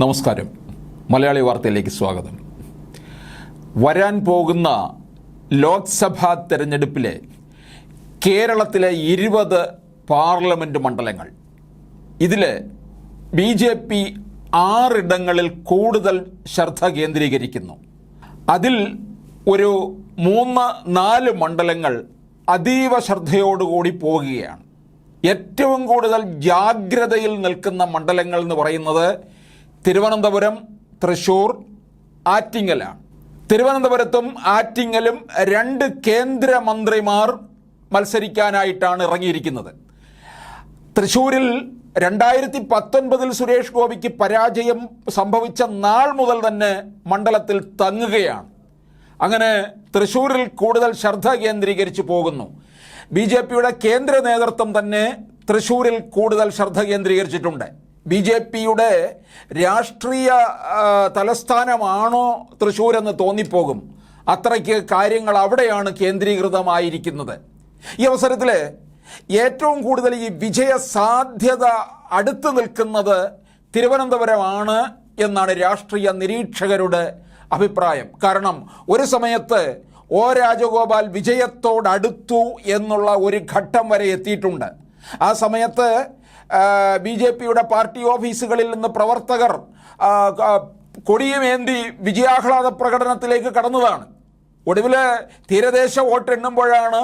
നമസ്കാരം. മലയാളി വാർത്തയിലേക്ക് സ്വാഗതം. വരാൻ പോകുന്ന ലോക്സഭാ തെരഞ്ഞെടുപ്പിലെ കേരളത്തിലെ ഇരുപത് പാർലമെന്റ് മണ്ഡലങ്ങൾ. ഇതിൽ ബി ജെ പി ആറിടങ്ങളിൽ കൂടുതൽ ശ്രദ്ധ കേന്ദ്രീകരിക്കുന്നു. അതിൽ ഒരു മൂന്ന് നാല് മണ്ഡലങ്ങൾ അതീവ ശ്രദ്ധയോടുകൂടി പോവുകയാണ്. ഏറ്റവും കൂടുതൽ ജാഗ്രതയിൽ നിൽക്കുന്ന മണ്ഡലങ്ങൾ എന്ന് പറയുന്നത് തിരുവനന്തപുരം തൃശൂർ ആറ്റിങ്ങലാണ് തിരുവനന്തപുരത്തും ആറ്റിങ്ങലും രണ്ട് കേന്ദ്രമന്ത്രിമാർ മത്സരിക്കാനായിട്ടാണ് ഇറങ്ങിയിരിക്കുന്നത്. തൃശൂരിൽ രണ്ടായിരത്തി പത്തൊൻപതിൽ സുരേഷ് ഗോപിക്ക് പരാജയം സംഭവിച്ച നാൾ മുതൽ തന്നെ മണ്ഡലത്തിൽ തങ്ങുകയാണ്. അങ്ങനെ തൃശൂരിൽ കൂടുതൽ ശ്രദ്ധ കേന്ദ്രീകരിച്ചു പോകുന്നു. ബി ജെ പിയുടെ കേന്ദ്ര നേതൃത്വം തന്നെ തൃശൂരിൽ കൂടുതൽ ശ്രദ്ധ കേന്ദ്രീകരിച്ചിട്ടുണ്ട്. ബി ജെ പിയുടെ രാഷ്ട്രീയ തലസ്ഥാനമാണോ തൃശൂർ എന്ന് തോന്നിപ്പോകും. അത്രയ്ക്ക് കാര്യങ്ങൾ അവിടെയാണ് കേന്ദ്രീകൃതമായിരിക്കുന്നത്. ഈ അവസരത്തിൽ ഏറ്റവും കൂടുതൽ ഈ വിജയ സാധ്യത അടുത്തു നിൽക്കുന്നത് തിരുവനന്തപുരമാണ് എന്നാണ് രാഷ്ട്രീയ നിരീക്ഷകരുടെ അഭിപ്രായം. കാരണം ഒരു സമയത്ത് ഒ രാജഗോപാൽ വിജയത്തോടടുത്തു എന്നുള്ള ഒരു ഘട്ടം വരെ എത്തിയിട്ടുണ്ട്. ആ സമയത്ത് ബി ജെ പിയുടെ പാർട്ടി ഓഫീസുകളിൽ നിന്ന് പ്രവർത്തകർ കൊടിയുമേന്തി വിജയാഹ്ലാദ പ്രകടനത്തിലേക്ക് കടന്നതാണ്. ഒടുവിൽ തീരദേശ വോട്ട് എണ്ണുമ്പോഴാണ്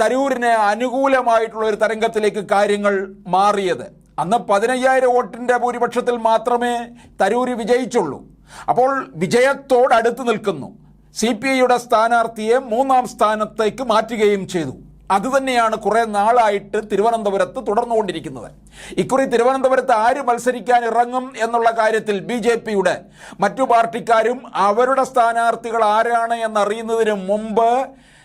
തരൂരിന് അനുകൂലമായിട്ടുള്ള ഒരു തരംഗത്തിലേക്ക് കാര്യങ്ങൾ മാറിയത്. അന്ന് പതിനയ്യായിരം വോട്ടിന്റെ ഭൂരിപക്ഷത്തിൽ മാത്രമേ തരൂര് വിജയിച്ചുള്ളൂ. അപ്പോൾ വിജയത്തോടടുത്ത് നിൽക്കുന്നു. സി പി ഐയുടെ സ്ഥാനാർത്ഥിയെ മൂന്നാം സ്ഥാനത്തേക്ക് മാറ്റുകയും ചെയ്തു. അതുതന്നെയാണ് കുറേ നാളായിട്ട് തിരുവനന്തപുരത്ത് തുടർന്നുകൊണ്ടിരിക്കുന്നത്. ഇക്കുറി തിരുവനന്തപുരത്ത് ആര് മത്സരിക്കാൻ ഇറങ്ങും എന്നുള്ള കാര്യത്തിൽ ബി ജെ പിയുടെ മറ്റു പാർട്ടിക്കാരും അവരുടെ സ്ഥാനാർത്ഥികൾ ആരാണ് എന്നറിയുന്നതിന് മുമ്പ്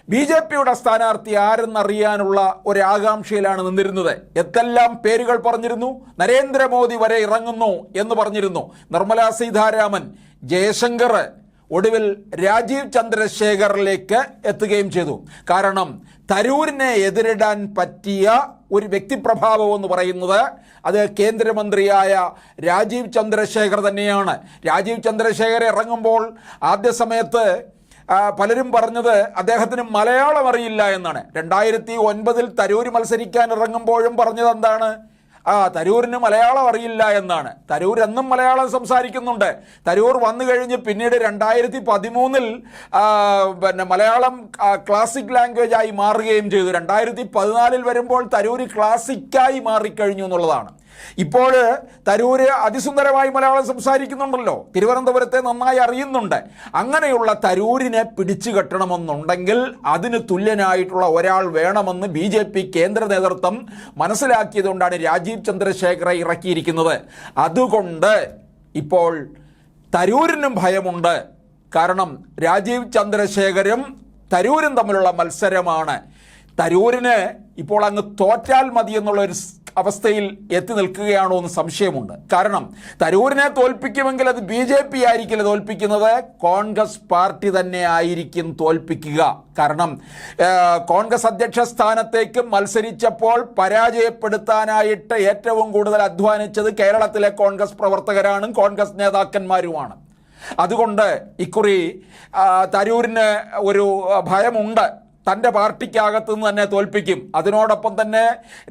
ബി ജെ പിയുടെ സ്ഥാനാർത്ഥി ആരെന്നറിയാനുള്ള ഒരാകാംക്ഷയിലാണ് നിന്നിരുന്നത്. എന്തെല്ലാം പേരുകൾ പറഞ്ഞിരുന്നു? നരേന്ദ്രമോദി വരെ ഇറങ്ങുന്നു എന്ന് പറഞ്ഞിരുന്നു. നിർമ്മലാ സീതാരാമൻ ജയശങ്കർ ഒടുവിൽ രാജീവ് ചന്ദ്രശേഖറിലേക്ക് എത്തുകയും ചെയ്തു. കാരണം തരൂരിനെ എതിരിടാൻ പറ്റിയ ഒരു വ്യക്തിപ്രഭാവം എന്ന് പറയുന്നത് അത് കേന്ദ്രമന്ത്രിയായ രാജീവ് ചന്ദ്രശേഖർ തന്നെയാണ്. രാജീവ് ചന്ദ്രശേഖർ ഇറങ്ങുമ്പോൾ ആദ്യ സമയത്ത് പലരും പറഞ്ഞത് അദ്ദേഹത്തിന് മലയാളം അറിയില്ല എന്നാണ്. രണ്ടായിരത്തി ഒൻപതിൽ തരൂർ മത്സരിക്കാൻ ഇറങ്ങുമ്പോഴും പറഞ്ഞത് എന്താണ്? ആ തരൂരിന് മലയാളം അറിയില്ല എന്നാണ്. തരൂർ എന്നും മലയാളം സംസാരിക്കുന്നുണ്ട്. തരൂർ വന്നു കഴിഞ്ഞ് പിന്നീട് രണ്ടായിരത്തി പതിമൂന്നിൽ പിന്നെ മലയാളം ക്ലാസിക് ലാംഗ്വേജായി മാറുകയും ചെയ്തു. രണ്ടായിരത്തി പതിനാലിൽ വരുമ്പോൾ തരൂർ ക്ലാസിക്കായി മാറിക്കഴിഞ്ഞു എന്നുള്ളതാണ്. ഇപ്പോൾ തരൂര് അതിസുന്ദരമായി മലയാളം സംസാരിക്കുന്നുണ്ടല്ലോ. തിരുവനന്തപുരത്തെ നന്നായി അറിയുന്നുണ്ട്. അങ്ങനെയുള്ള തരൂരിനെ പിടിച്ചു കെട്ടണമെന്നുണ്ടെങ്കിൽ അതിന് തുല്യനായിട്ടുള്ള ഒരാൾ വേണമെന്ന് ബി ജെ പി കേന്ദ്ര നേതൃത്വം മനസ്സിലാക്കിയതുകൊണ്ടാണ് രാജീവ് ചന്ദ്രശേഖറെ ഇറക്കിയിരിക്കുന്നത്. അതുകൊണ്ട് ഇപ്പോൾ തരൂരിനും ഭയമുണ്ട്. കാരണം രാജീവ് ചന്ദ്രശേഖരും തരൂരും തമ്മിലുള്ള മത്സരമാണ്. തരൂരിന് ഇപ്പോൾ അങ്ങ് തോറ്റാൽ മതി എന്നുള്ള ഒരു അവസ്ഥയിൽ എത്തി നിൽക്കുകയാണോ എന്ന് സംശയമുണ്ട്. കാരണം തരൂരിനെ തോൽപ്പിക്കുമെങ്കിൽ അത് ബി ജെ പി ആയിരിക്കില്ല തോൽപ്പിക്കുന്നത്. കോൺഗ്രസ് പാർട്ടി തന്നെ ആയിരിക്കും തോൽപ്പിക്കുക. കാരണം കോൺഗ്രസ് അധ്യക്ഷ സ്ഥാനത്തേക്ക് മത്സരിച്ചപ്പോൾ പരാജയപ്പെടുത്താനായിട്ട് ഏറ്റവും കൂടുതൽ അധ്വാനിച്ചത് കേരളത്തിലെ കോൺഗ്രസ് പ്രവർത്തകരാണ് കോൺഗ്രസ് നേതാക്കന്മാരുമാണ്. അതുകൊണ്ട് ഇക്കുറി തരൂരിന് ഒരു ഭയമുണ്ട്. തന്റെ പാർട്ടിക്കകത്ത് നിന്ന് തന്നെ തോൽപ്പിക്കും. അതിനോടൊപ്പം തന്നെ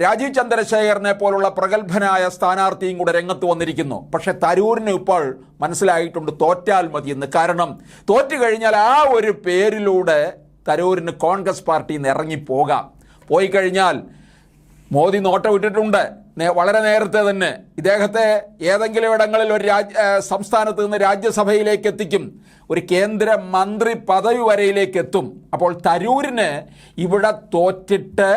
രാജീവ് ചന്ദ്രശേഖരനെ പോലുള്ള പ്രഗത്ഭനായ സ്ഥാനാർത്ഥിയും കൂടെ രംഗത്ത് വന്നിരിക്കുന്നു. പക്ഷേ തരൂരിന് ഇപ്പോൾ മനസ്സിലായിട്ടുണ്ട് തോറ്റാൽ മതിയെന്ന്. കാരണം തോറ്റു കഴിഞ്ഞാൽ ആ ഒരു പേരിലൂടെ തരൂരിന് കോൺഗ്രസ് പാർട്ടിയിൽ നിന്ന് ഇറങ്ങിപ്പോകാം. പോയി കഴിഞ്ഞാൽ മോദി നോട്ടം ഇട്ടിട്ടുണ്ട്. വളരെ നേരത്തെ തന്നെ ഇദ്ദേഹത്തെ ഏതെങ്കിലും ഇടങ്ങളിൽ ഒരു രാജ് സംസ്ഥാനത്ത് നിന്ന് രാജ്യസഭയിലേക്ക് എത്തിക്കും. ഒരു കേന്ദ്ര മന്ത്രി പദവി വരയിലേക്ക് എത്തും. അപ്പോൾ തരൂരിന് ഇവിടെ തോറ്റിട്ട്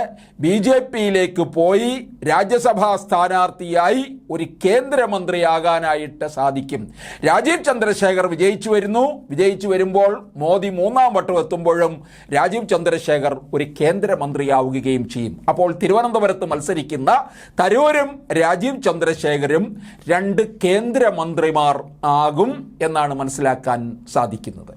ബി ജെ പിയിലേക്ക് പോയി രാജ്യസഭാ സ്ഥാനാർത്ഥിയായി ഒരു കേന്ദ്രമന്ത്രിയാകാനായിട്ട് സാധിക്കും. രാജീവ് ചന്ദ്രശേഖർ വിജയിച്ചു വരുന്നു. വിജയിച്ചു വരുമ്പോൾ മോദി മൂന്നാം വട്ടം എത്തുമ്പോഴും രാജീവ് ചന്ദ്രശേഖർ ഒരു കേന്ദ്രമന്ത്രിയാവുകയും ചെയ്യും. അപ്പോൾ തിരുവനന്തപുരത്ത് മത്സരിക്കുന്ന തരൂരും രാജീവ് ചന്ദ്രശേഖരും രണ്ട് കേന്ദ്രമന്ത്രിമാർ ആകും എന്നാണ് മനസ്സിലാക്കാൻ സാധിക്കുന്നത്.